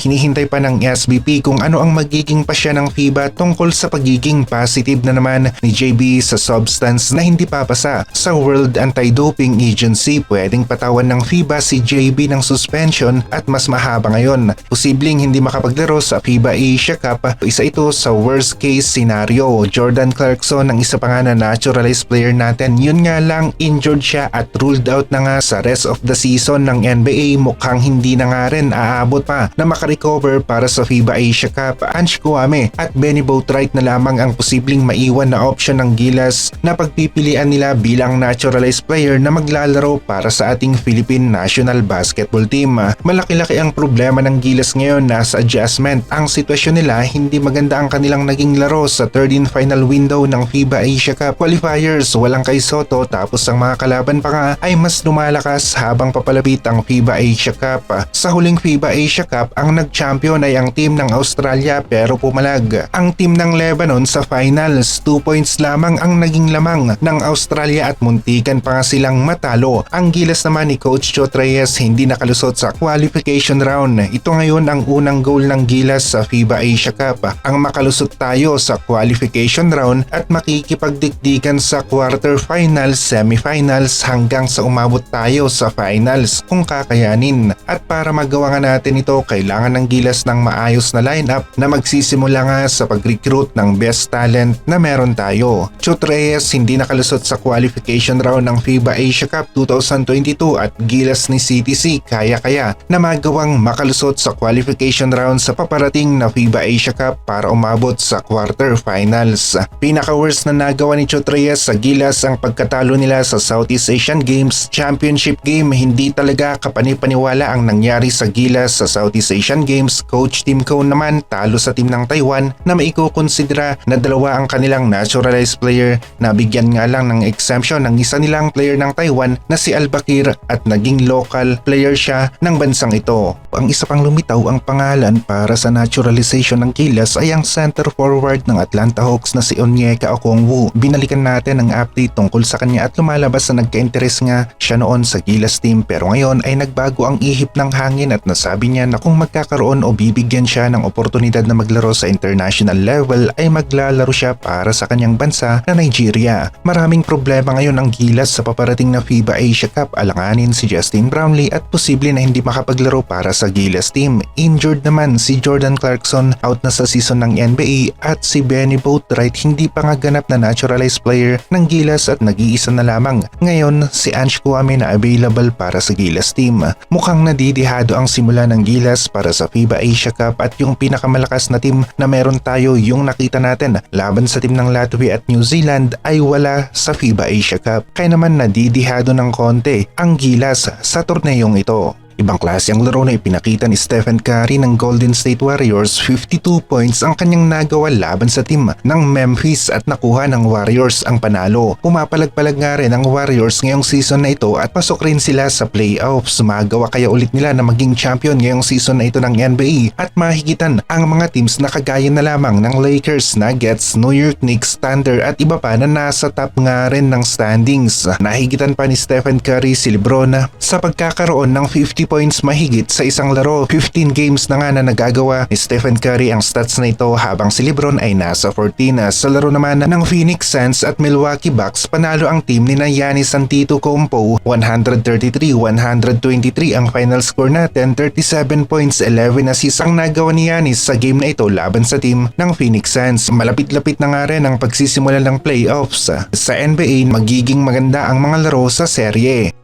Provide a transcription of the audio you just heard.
Hinihintay pa ng SBP kung ano ang magiging pasya ng FIBA tungkol sa pagiging positive na naman ni JB sa substance na hindi papasa sa World Anti-Doping Agency. Pwedeng patawan ng FIBA si JB ng suspension at mas mahaba ngayon. Posibleng hindi makapaglaro sa FIBA Asia Cup. Isa ito sa worst case scenario. Jordan Clarkson ang isa pa nga na naturalized player natin. Yun nga lang injured siya at ruled out na nga sa rest of the season ng NBA. Mukhang hindi na nga rin aabot pa na makarecover para sa FIBA Asia Cup. Ange Kuame at Benny Boatwright na lamang ang posibleng maiwan na option ng Gilas na pagpipilian nila bilang naturalized player na maglalaro para sa ating Philippine National Basketball Team. Malaki-laki ang problema ng Gilas ngayon na sa adjustment. Ang sitwasyon nila hindi maganda ang kanilang naging laro sa third and final window ng FIBA Asia Cup qualifiers. Walang kay Soto tapos ang mga kalaban pa nga ay mas lumalakas habang papalapit ang FIBA Asia Cup. Sa huling FIBA Asia Cup, ang nag-champion ay ang team ng Australia pero pumalag. Ang team ng Lebanon sa finals, 2 points lamang ang naging lamang ng Australia at muntikan pa nga silang matalo. Ang gilas naman ni Coach Chot Reyes hindi nakalusot sa qualification round. Ito ngayon ang unang goal ng gilas sa FIBA Asia Cup. Ang makalusot tayo sa qualification round at makikipagdikdikan sa quarterfinals, semifinals hanggang sa umabot tayo sa finals kung kakayanin. At para magawa nga natin ito, kailangan ng gilas ng maayos na lineup na magsisimula nga sa pag-recruit ng best talent na meron tayo. Chot Reyes hindi nakalusot sa qualification round ng FIBA Asia Cup 2022 at gilas ni CTC kaya-kaya na magawang makalusot sa qualification round sa paparating na FIBA Asia Cup para umabot sa quarterfinals. Pinaka-worst na nagawa ni Chot Reyes sa gilas ang pagkatalo nila sa Southeast Asian Games Championship Game. Hindi talaga kapanipaniwala ang nangyari sa gilas sa Southeast Asian Games. Coach Tim Cone naman talo sa team ng Taiwan na maikukonsidera na dalawa ang kanilang naturalized player na bigyan nga lang ng exemption ng isa nilang player ng Taiwan na si Albakir at naging local player siya ng bansang ito. Ang isa pang lumitaw ang pangalan para sa naturalization ng Gilas ay ang center forward ng Atlanta Hawks na si Onyeka Okongwu. Binalikan natin ang update tungkol sa kanya at lumalabas na nagka-interest nga siya noon sa Gilas team pero ngayon ay nagbago ang ihip ng hangin at nasabi niya na kung magkakaroon o bibigyan siya ng oportunidad na maglaro sa international level ay maglalaro siya para sa kanyang bansa na Nigeria. Maraming problema ngayon ang Gilas sa paparating na FIBA Asia Cup alanganin si Justin Brownlee at posible na hindi makapaglaro para sa Gilas team. Injured naman si Jordan Clarkson out na sa season ng NBA at si Benny Boatwright hindi pa nga ganap na naturalized player ng Gilas at nag-iisa na lamang. Ngayon si Ange Kwame na available para sa Gilas team. Mukhang nadidihado ang simula ng Gilas para sa FIBA Asia Cup at yung pinakamalakas na team na meron tayo yung nakita natin laban sa team ng Latvia at New Zealand ay wala sa FIBA Asia Cup. Kaya naman nadidihado ng konti ang Gilas sa torneyong ito. Ibang klase ang laro na ipinakita ni Stephen Curry ng Golden State Warriors 52 points ang kanyang nagawa laban sa team ng Memphis at nakuha ng Warriors ang panalo. Pumapalag-palag nga rin ang Warriors ngayong season na ito at pasok rin sila sa playoffs. Magawa kaya ulit nila na maging champion ngayong season na ito ng NBA at mahigitan ang mga teams na kagaya na lamang ng Lakers, Nuggets, New York Knicks, Thunder at iba pa na nasa top nga rin ng standings. Nahigitan pa ni Stephen Curry si Lebron sa pagkakaroon ng 50 points mahigit sa isang laro. 15 games na nga na nagagawa ni Stephen Curry ang stats na ito habang si Lebron ay nasa 14. Sa laro naman ng Phoenix Suns at Milwaukee Bucks, panalo ang team ni Giannis Antetokounmpo 133-123 ang final score natin 37 points 11 assists ang nagawa ni Giannis sa game na ito laban sa team ng Phoenix Suns. Malapit-lapit na nga rin ang pagsisimula ng playoffs. Sa NBA, magiging maganda ang mga laro sa serye.